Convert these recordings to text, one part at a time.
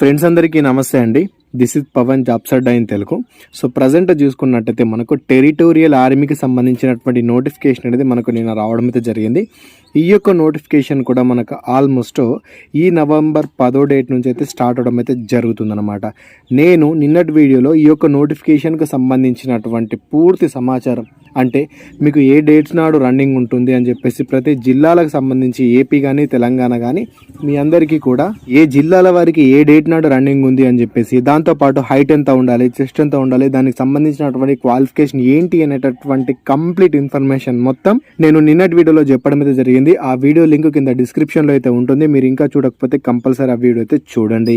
Friends అందరికీ నమస్తే అండి. This is Pavan jobs Adda in Telugu so present చూసుకున్నట్టయితే మనకు టెరిటోరియల్ ఆర్మీకి సంబంధించినటువంటి నోటిఫికేషన్ అనేది మనకు నిన్న రావడం అయితే జరిగింది. ఈ యొక్క నోటిఫికేషన్ కూడా మనకు ఆల్మోస్ట్ ఈ నవంబర్ పదో డేట్ నుంచి అయితే స్టార్ట్ అవడం అయితే జరుగుతుందన్నమాట. నేను నిన్నటి వీడియోలో ఈ యొక్క నోటిఫికేషన్కి సంబంధించినటువంటి పూర్తి సమాచారం అంటే మీకు ఏ డేట్స్ నాడు రన్నింగ్ ఉంటుంది అని చెప్పేసి ప్రతి జిల్లాలకు సంబంధించి ఏపీ కానీ తెలంగాణ కానీ మీ అందరికీ కూడా ఏ జిల్లాల వారికి ఏ డేట్ నాడు రన్నింగ్ ఉంది అని చెప్పేసి దాంతోపాటు హైట్ ఎంత ఉండాలి చెస్ట్ ఎంత ఉండాలి దానికి సంబంధించినటువంటి క్వాలిఫికేషన్ ఏంటి అనేటటువంటి కంప్లీట్ ఇన్ఫర్మేషన్ మొత్తం నేను నిన్నటి వీడియోలో చెప్పడం అయితే జరిగింది. ఆ వీడియో లింక్ కింద డిస్క్రిప్షన్లో అయితే ఉంటుంది. మీరు ఇంకా చూడకపోతే కంపల్సరీ ఆ వీడియో అయితే చూడండి.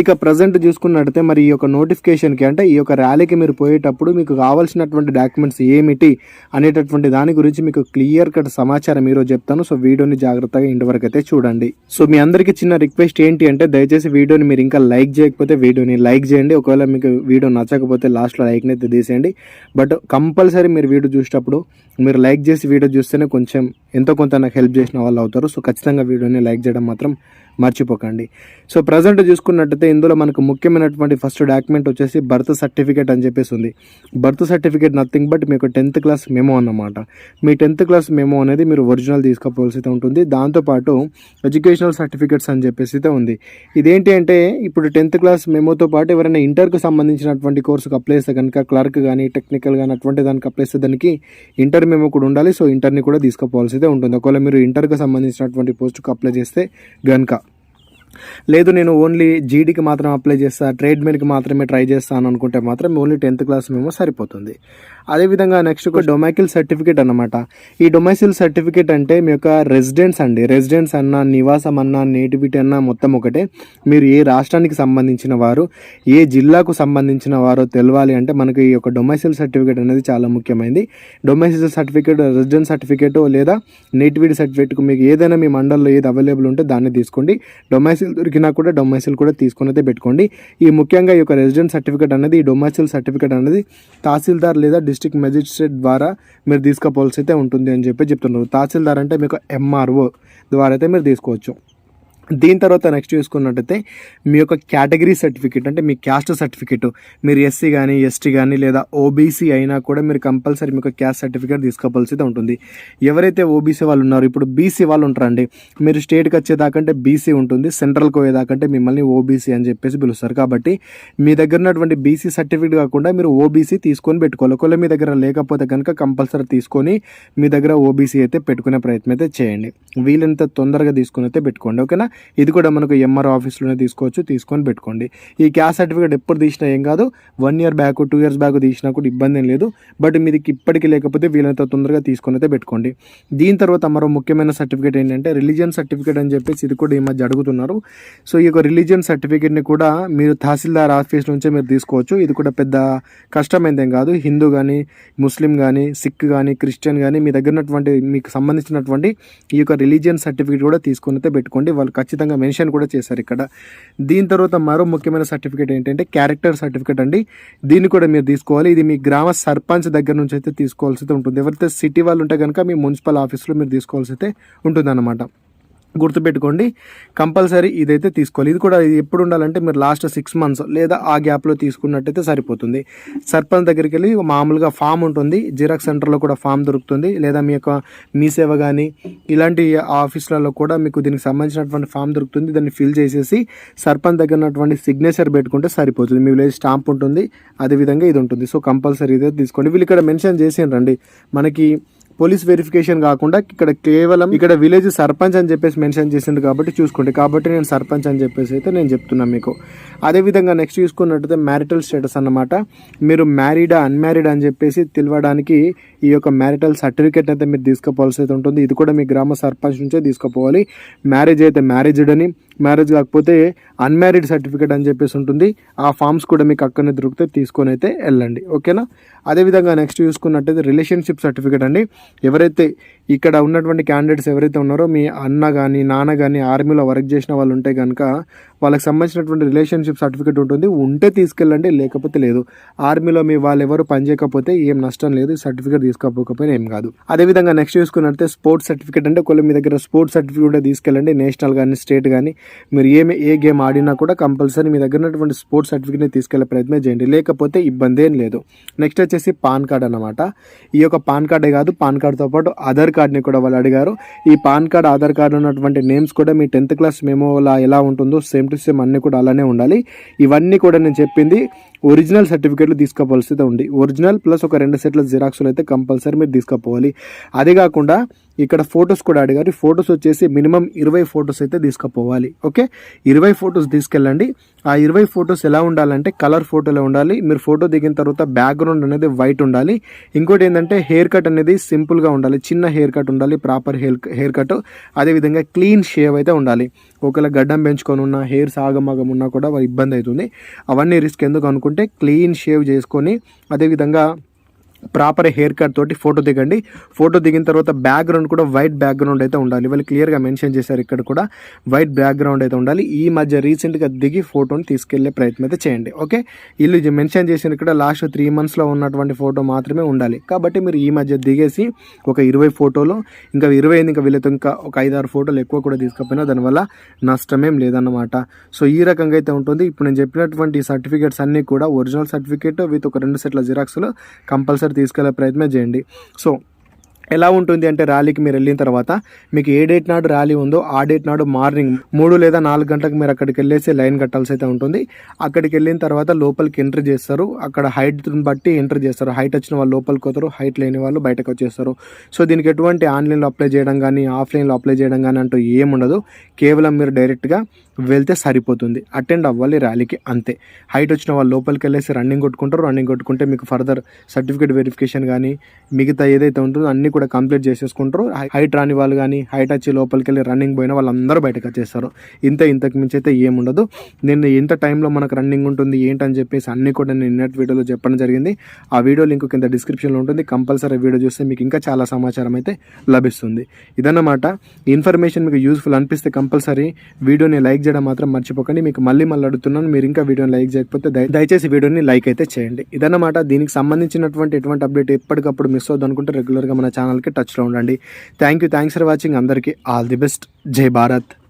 ఇక ప్రజెంట్ చూసుకున్నట్టయితే మరి ఈ యొక్క నోటిఫికేషన్కి అంటే ఈ యొక్క ర్యాలీకి మీరు పోయేటప్పుడు మీకు కావాల్సినటువంటి డాక్యుమెంట్స్ ఏమిటి అనేటటువంటి దాని గురించి మీకు క్లియర్ కట్ సమాచారం ఈరోజు చెప్తాను. సో వీడియోని జాగ్రత్తగా ఇంటి వరకు అయితే చూడండి. సో మీ అందరికీ చిన్న రిక్వెస్ట్ ఏంటి అంటే దయచేసి వీడియోని మీరు ఇంకా లైక్ చేయకపోతే వీడియోని లైక్ చేయండి. ఒకవేళ మీకు వీడియో నచ్చకపోతే లాస్ట్లో లైక్ని అయితే తీసేయండి. బట్ కంపల్సరీ మీరు వీడియో చూసేటప్పుడు మీరు లైక్ చేసి వీడియో చూస్తేనే కొంచెం ఎంతో కొంత నాకు హెల్ప్ చేసిన వాళ్ళు అవుతారు. సో ఖచ్చితంగా వీడియోని లైక్ చేయడం మాత్రం మర్చిపోకండి. సో ప్రజెంట్ చూసుకున్నట్టయితే ఇందులో మనకు ముఖ్యమైనటువంటి ఫస్ట్ డాక్యుమెంట్ వచ్చేసి బర్త్ సర్టిఫికేట్ అని చెప్పేసి ఉంది. బర్త్ సర్టిఫికేట్ నథింగ్ బట్ మీకు టెన్త్ క్లాస్ మెమో అన్నమాట. మీ టెన్త్ క్లాస్ మెమో అనేది మీరు ఒరిజినల్ తీసుకోవాల్సి అయితే ఉంటుంది. దాంతోపాటు ఎడ్యుకేషనల్ సర్టిఫికేట్స్ అని చెప్పేసి అయితే ఉంది. ఇదేంటి అంటే ఇప్పుడు టెన్త్ క్లాస్ మెమోతో పాటు ఎవరైనా ఇంటర్కి సంబంధించినటువంటి కోర్సుకు అప్లై చేస్తే కనుక క్లర్క్ కానీ టెక్నికల్ కానీ అటువంటి దానికి అప్లై చేస్తే దానికి ఇంటర్ మెమో కూడా ఉండాలి. సో ఇంటర్ని కూడా తీసుకోవాల్సి అయితే ఉంటుంది. ఒకవేళ మీరు ఇంటర్కి సంబంధించినటువంటి పోస్టుకు అప్లై చేస్తే గనుక. లేదు నేను ఓన్లీ జీడీకి మాత్రం అప్లై చేస్తా ట్రేడ్ మెన్కి మాత్రమే ట్రై చేస్తాను అనుకుంటే మాత్రం ఓన్లీ టెన్త్ క్లాస్ మేము సరిపోతుంది. అదేవిధంగా నెక్స్ట్ ఒక డొమైకిల్ సర్టిఫికేట్ అన్నమాట. ఈ డొమైసిల్ సర్టిఫికేట్ అంటే మీ యొక్క రెసిడెన్స్ అండి. రెసిడెన్స్ అన్న నివాసం అన్న నేటివిటీ అన్న మొత్తం ఒకటే. మీరు ఏ రాష్ట్రానికి సంబంధించిన వారు ఏ జిల్లాకు సంబంధించిన వారో తెలవాలి అంటే మనకి ఈ యొక్క డొమైసిల్ సర్టిఫికేట్ అనేది చాలా ముఖ్యమైనది డొమైసిల్ సర్టిఫికేట్ రెసిడెన్స్ సర్టిఫికేట్ లేదా నేటివిటీ సర్టిఫికేట్ మీకు ఏదైనా మీ మండల్లో ఏది అవైలబుల్ ఉంటే దాన్ని తీసుకోండి. డొమైసిల్ దొరికినా కూడా డొమైసిల్ కూడా తీసుకుని అయితే పెట్టుకోండి. ఈ ముఖ్యంగా ఈ యొక్క రెసిడెన్స్ సర్టిఫికేట్ అనేది ఈ డొమైసిల్ సర్టిఫికేట్ అనేది తహసీల్దార్ లేదా డిస్ట్రిక్ట్ మెజిస్ట్రేట్ ద్వారా మీరు తీసుకోవాల్సి అయితే ఉంటుంది అని చెప్పి చెప్తున్నారు. తహసీల్దార్ అంటే మీకు ఎంఆర్ఓ ద్వారా అయితే మీరు తీసుకోవచ్చు. దీని తర్వాత నెక్స్ట్ చూసుకున్నట్టయితే మీ యొక్క కేటగిరీ సర్టిఫికేట్ అంటే మీ క్యాస్ట్ సర్టిఫికేట్ మీరు ఎస్సీ కానీ ఎస్టీ కానీ లేదా ఓబీసీ అయినా కూడా మీరు కంపల్సరీ మీకు క్యాస్ట్ సర్టిఫికేట్ తీసుకోవాల్సి ఉంటుంది. ఎవరైతే ఓబీసీ వాళ్ళు ఉన్నారో ఇప్పుడు బీసీ వాళ్ళు ఉంటారండి మీరు స్టేట్కి వచ్చేదాకంటే బీసీ ఉంటుంది సెంట్రల్కి పోయేదాకంటే మిమ్మల్ని ఓబీసీ అని చెప్పేసి పిలుస్తారు. కాబట్టి మీ దగ్గర ఉన్నటువంటి బీసీ సర్టిఫికేట్ కాకుండా మీరు ఓబీసీ తీసుకొని పెట్టుకోవాలి. ఒకవేళ మీ దగ్గర లేకపోతే కనుక కంపల్సరీ తీసుకొని మీ దగ్గర ఓబీసీ అయితే పెట్టుకునే ప్రయత్నం అయితే చేయండి. వీలంత తొందరగా తీసుకొని అయితే పెట్టుకోండి. ఓకేనా? ఇది కూడా మనకు ఎంఆర్ ఆఫీస్లోనే తీసుకోవచ్చు తీసుకొని పెట్టుకోండి. ఈ క్యాస్ట్ సర్టిఫికేట్ ఎప్పుడు తీసినా ఏం కాదు one year back two years back తీసినా కూడా ఇబ్బంది ఏం లేదు. బట్ మీది ఇప్పటికీ లేకపోతే వీలైనంత తొందరగా తీసుకొని అయితే పెట్టుకోండి. దీని తర్వాత మరో ముఖ్యమైన సర్టిఫికేట్ ఏంటంటే రిలీజియన్ సర్టిఫికేట్ అని చెప్పేసి ఇది కూడా ఈ మధ్య అడుగుతున్నారు. సో ఈ యొక్క రిలీజియన్ సర్టిఫికేట్ని కూడా మీరు తహసీల్దార్ ఆఫీస్ నుంచే మీరు తీసుకోవచ్చు. ఇది కూడా పెద్ద కష్టమైందేం కాదు. హిందూ కానీ ముస్లిం కానీ సిక్ కానీ క్రిస్టియన్ కానీ మీ దగ్గర ఉన్నటువంటి మీకు సంబంధించినటువంటి ఈ యొక్క రిలీజియన్ సర్టిఫికేట్ కూడా తీసుకొని అయితే పెట్టుకోండి. వాళ్ళు ఖచ్చితంగా మెన్షన్ కూడా చేశారు ఇక్కడ. దీని తర్వాత మరో ముఖ్యమైన సర్టిఫికేట్ ఏంటంటే క్యారెక్టర్ సర్టిఫికేట్ అండి. దీన్ని కూడా మీరు తీసుకోవాలి. ఇది మీ గ్రామ సర్పంచ్ దగ్గర నుంచి అయితే తీసుకోవాల్సి ఉంటుంది. ఎవరైతే సిటీ వాళ్ళు ఉంటే కనుక మీ మున్సిపల్ ఆఫీస్లో మీరు తీసుకోవాల్సి అయితే ఉంటుందన్నమాట. గుర్తుపెట్టుకోండి. కంపల్సరీ ఇదైతే తీసుకోవాలి. ఇది కూడా ఇది ఎప్పుడు ఉండాలంటే మీరు లాస్ట్ సిక్స్ మంత్స్ లేదా ఆ గ్యాప్లో తీసుకున్నట్టయితే సరిపోతుంది. సర్పంచ్ దగ్గరికి వెళ్ళి మామూలుగా ఫామ్ ఉంటుంది. జిరాక్స్ సెంటర్లో కూడా ఫామ్ దొరుకుతుంది. లేదా మీ యొక్క మీ సేవ కానీ ఇలాంటి ఆఫీసులలో కూడా మీకు దీనికి సంబంధించినటువంటి ఫామ్ దొరుకుతుంది. దాన్ని ఫిల్ చేసేసి సర్పంచ్ దగ్గర ఉన్నటువంటి సిగ్నేచర్ పెట్టుకుంటే సరిపోతుంది. మీ విలేజ్ స్టాంప్ ఉంటుంది. అదేవిధంగా ఇది ఉంటుంది. సో కంపల్సరీ ఇదే తీసుకోండి. వీళ్ళు ఇక్కడ మెన్షన్ చేసిండ్రండి మనకి పోలీస్ వెరిఫికేషన్ కాకుండా ఇక్కడ కేవలం ఇక్కడ విలేజ్ సర్పంచ్ అని చెప్పేసి మెన్షన్ చేసిండు కాబట్టి చూసుకోండి. కాబట్టి నేను సర్పంచ్ అని చెప్పేసి అయితే నేను చెప్తున్నాను మీకు. అదేవిధంగా నెక్స్ట్ చూసుకున్నట్టయితే మ్యారిటల్ స్టేటస్ అన్నమాట. మీరు మ్యారీడా అన్మ్యారీడ్ అని చెప్పేసి తెలియడానికి ఈ యొక్క మ్యారిటల్ సర్టిఫికేట్ అయితే మీరు తీసుకోవాల్సి అయితే ఉంటుంది. ఇది కూడా మీ గ్రామ సర్పంచ్ నుంచే తీసుకోపోవాలి మ్యారేజ్ అయితే మ్యారేజ్డ్ అని మ్యారేజ్ కాకపోతే అన్మ్యారీడ్ సర్టిఫికేట్ అని చెప్పేసి ఉంటుంది. ఆ ఫామ్స్ కూడా మీకు అక్కడనే దొరికితే తీసుకొని అయితే వెళ్ళండి. ఓకేనా? అదేవిధంగా నెక్స్ట్ చూసుకున్నట్టయితే రిలేషన్షిప్ సర్టిఫికేట్ అండి. ఎవరైతే ఇక్కడ ఉన్నటువంటి క్యాండిడేట్స్ ఎవరైతే ఉన్నారో మీ అన్న కానీ నాన్న కానీ ఆర్మీలో వర్క్ చేసిన వాళ్ళు ఉంటే కనుక వాళ్ళకి సంబంధించినటువంటి రిలేషన్షిప్ సర్టిఫికేట్ ఉంటుంది. ఉంటే తీసుకెళ్ళండి లేకపోతే లేదు. ఆర్మీలో మీ వాళ్ళు ఎవరు పని చేయకపోతే ఏం నష్టం లేదు. సర్టిఫికేట్ తీసుకోకపోయినా ఏం కాదు. అదేవిధంగా నెక్స్ట్ చూసుకున్నట్టే స్పోర్ట్స్ సర్టిఫికేట్ అంటే ఒకవేళ మీ దగ్గర స్పోర్ట్స్ సర్టిఫికేట్ ఉంటే తీసుకెళ్ళండి. నేషనల్ కానీ స్టేట్ కానీ మీరు ఏమి ఏ గేమ్ ఆడినా కూడా కంపల్సరీ మీ దగ్గర ఉన్నటువంటి స్పోర్ట్స్ సర్టిఫికేట్ని తీసుకెళ్ళే ప్రయత్నం చేయండి. లేకపోతే ఇబ్బంది ఏం లేదు. నెక్స్ట్ వచ్చేసి పాన్ కార్డ్ అనమాట ఈ యొక్క పాన్ కార్డే కాదు పాన్ కార్డ్తో పాటు ఆధార్ కార్డ్ని కూడా వాళ్ళు అడిగారు. ఈ పాన్ కార్డ్ ఆధార్ కార్డు ఉన్నటువంటి నేమ్స్ కూడా మీ టెన్త్ క్లాస్ మెమోలా ఎలా ఉంటుందో సేమ్ టు సేమ్ అన్నీ కూడా అలానే ఉండాలి. ఇవన్నీ కూడా నేను చెప్పింది ఒరిజినల్ సర్టిఫికేట్లు తీసుకోవాల్సి ఉంది. ఒరిజినల్ ప్లస్ ఒక రెండు సెట్ల జిరాక్స్లు అయితే కంపల్సరీ మీరు తీసుకుపోవాలి అదే కాకుండా ఇక్కడ ఫొటోస్ కూడా అడిగారు. ఫొటోస్ వచ్చేసి మినిమం ఇరవై ఫొటోస్ అయితే తీసుకుపోవాలి ఓకే? ఇరవై ఫొటోస్ తీసుకెళ్ళండి. ఆ ఇరవై ఫొటోస్ ఎలా ఉండాలంటే కలర్ ఫోటోలో ఉండాలి. మీరు ఫోటో దిగిన తర్వాత బ్యాక్గ్రౌండ్ అనేది వైట్ ఉండాలి. ఇంకోటి ఏంటంటే హెయిర్ కట్ అనేది సింపుల్గా ఉండాలి. చిన్న హెయిర్ కట్ ఉండాలి. Proper hair hair cut. అదేవిధంగా క్లీన్ షేవ్ అయితే ఉండాలి. ఒకవేళ గడ్డం పెంచుకొని ఉన్న హెయిర్ సాగమాగం ఉన్నా కూడా ఇబ్బంది అవుతుంది. అవన్నీ రిస్క్ ఎందుకు అనుకుంటే క్లీన్ షేవ్ చేసుకొని అదేవిధంగా ప్రాపర్ హెయిర్ కట్ తోటి ఫోటో దిగండి. ఫోటో దిగిన తర్వాత బ్యాక్గ్రౌండ్ కూడా వైట్ బ్యాక్గ్రౌండ్ అయితే ఉండాలి. వాళ్ళు క్లియర్గా మెన్షన్ చేశారు ఇక్కడ కూడా వైట్ బ్యాక్గ్రౌండ్ అయితే ఉండాలి. ఈ మధ్య రీసెంట్గా దిగి ఫోటోని తీసుకెళ్ళే ప్రయత్నం అయితే చేయండి. ఓకే? వీళ్ళు మెన్షన్ చేసిన ఇక్కడ లాస్ట్ త్రీ మంత్స్లో ఉన్నటువంటి ఫోటో మాత్రమే ఉండాలి. కాబట్టి మీరు ఈ మధ్య దిగేసి ఒక ఇరవై ఫోటోలు ఇంకా ఇరవై ఐదు ఇంకా వీళ్ళతో ఇంకా ఒక ఐదారు ఫోటోలు ఎక్కువ కూడా తీసుకపోయినా దానివల్ల నష్టమేం లేదన్నమాట. సో ఈ రకంగా అయితే ఉంటుంది. ఇప్పుడు నేను చెప్పినటువంటి సర్టిఫికేట్స్ అన్నీ కూడా ఒరిజినల్ సర్టిఫికేట్ విత్ ఒక రెండు సెట్ల జిరాక్స్లు కంపల్సరీ తీసుకెళ్ళే ప్రయత్నం చేయండి. సో ఎలా ఉంటుంది అంటే ర్యాలీకి మీరు వెళ్ళిన తర్వాత మీకు ఏ డేట్ నాడు ర్యాలీ ఉందో ఆ డేట్ నాడు మార్నింగ్ మూడు లేదా నాలుగు గంటలకు మీరు అక్కడికి వెళ్ళేసి లైన్ కట్టాల్సి అయితే ఉంటుంది. అక్కడికి వెళ్ళిన తర్వాత లోపలికి ఎంట్రీ చేస్తారు. అక్కడ హైట్ని బట్టి ఎంట్రీ చేస్తారు. హైట్ వచ్చిన వాళ్ళు లోపలికి పోతారు. హైట్ లేని వాళ్ళు బయటకు వచ్చేస్తారు. సో దీనికి ఎటువంటి ఆన్లైన్లో అప్లై చేయడం కానీ ఆఫ్లైన్లో అప్లై చేయడం కానీ అంటూ ఏముండదు. కేవలం మీరు డైరెక్ట్గా వెళ్తే సరిపోతుంది. అటెండ్ అవ్వాలి ర్యాలీకి అంతే. హైట్ వచ్చిన వాళ్ళు లోపలికి వెళ్ళేసి రన్నింగ్ కొట్టుకుంటారు. రన్నింగ్ కొట్టుకుంటే మీకు ఫర్దర్ సర్టిఫికేట్ వెరిఫికేషన్ కానీ మిగతా ఏదైతే ఉంటుందో అన్నీ కూడా కంప్లీట్ చేసేసుకుంటారు. హైట్ రాని వాళ్ళు కానీ హైట్ వచ్చి లోపలికి వెళ్ళి రన్నింగ్ పోయిన వాళ్ళందరూ బయటకు వచ్చేస్తారు. ఇంత ఇంతకు మించి అయితే ఏముండదు నేను ఎంత టైంలో మనకు రన్నింగ్ ఉంటుంది ఏంటని చెప్పేసి అన్నీ కూడా నేను నిన్నటి వీడియోలో చెప్పడం జరిగింది. ఆ వీడియో లింక్ కింద డిస్క్రిప్షన్లో ఉంటుంది. కంపల్సరీ వీడియో చూస్తే మీకు ఇంకా చాలా సమాచారం అయితే లభిస్తుంది. ఇదన్నమాట. ఇన్ఫర్మేషన్ మీకు యూస్ఫుల్ అనిపిస్తే కంపల్సరీ వీడియోని లైక్ చేయడం మాత్రం మర్చిపోకండి. మీకు మళ్ళీ మళ్ళీ అడుగుతున్నాను. మీరు ఇంకా వీడియోని లైక్ చేయకపోతే దయ- దయచేసి వీడియోని లైక్ అయితే చేయండి. ఇదన్నమాట దీనికి సంబంధించినటువంటి ఎటువంటి అప్డేట్ ఎప్పటికప్పుడు మిస్ అవుతుంది అనుకుంటే రెగ్యులర్గా మన ఛానల్కి టచ్లో ఉండండి. Thank you. Thanks for watching. అందరికీ ఆల్ ది బెస్ట్. జై భారత్.